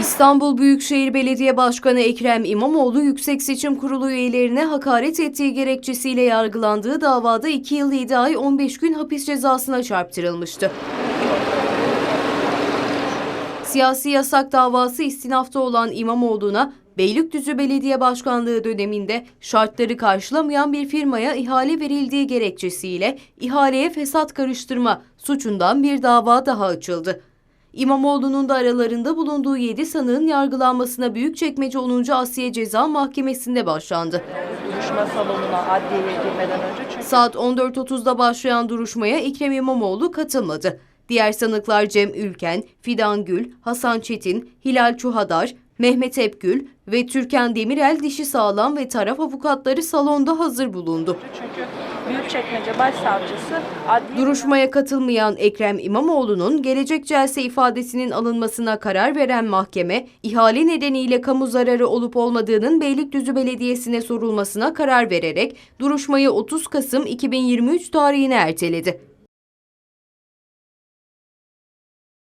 İstanbul Büyükşehir Belediye Başkanı Ekrem İmamoğlu Yüksek Seçim Kurulu üyelerine hakaret ettiği gerekçesiyle yargılandığı davada 2 yıl 7 ay 15 gün hapis cezasına çarptırılmıştı. Siyasi yasak davası istinafta olan İmamoğlu'na Beylikdüzü Belediye Başkanlığı döneminde şartları karşılamayan bir firmaya ihale verildiği gerekçesiyle ihaleye fesat karıştırma suçundan bir dava daha açıldı. İmamoğlu'nun da aralarında bulunduğu 7 sanığın yargılanmasına Büyükçekmece 10. Asliye Ceza Mahkemesi'nde başlandı. duruşma salonuna adliyeye girmeden önce çünkü Saat 14.30'da başlayan duruşmaya Ekrem İmamoğlu katılmadı. Diğer sanıklar Cem Ülken, Fidan Gül, Hasan Çetin, Hilal Çuhadar, Mehmet Epgül ve Türkan Demirel dişi sağlam ve taraf avukatları salonda hazır bulundu. çünkü Büyükçekmece Başsavcısı adliye Duruşmaya katılmayan Ekrem İmamoğlu'nun gelecek celse ifadesinin alınmasına karar veren mahkeme, ihale nedeniyle kamu zararı olup olmadığının Beylikdüzü Belediyesi'ne sorulmasına karar vererek duruşmayı 30 Kasım 2023 tarihine erteledi.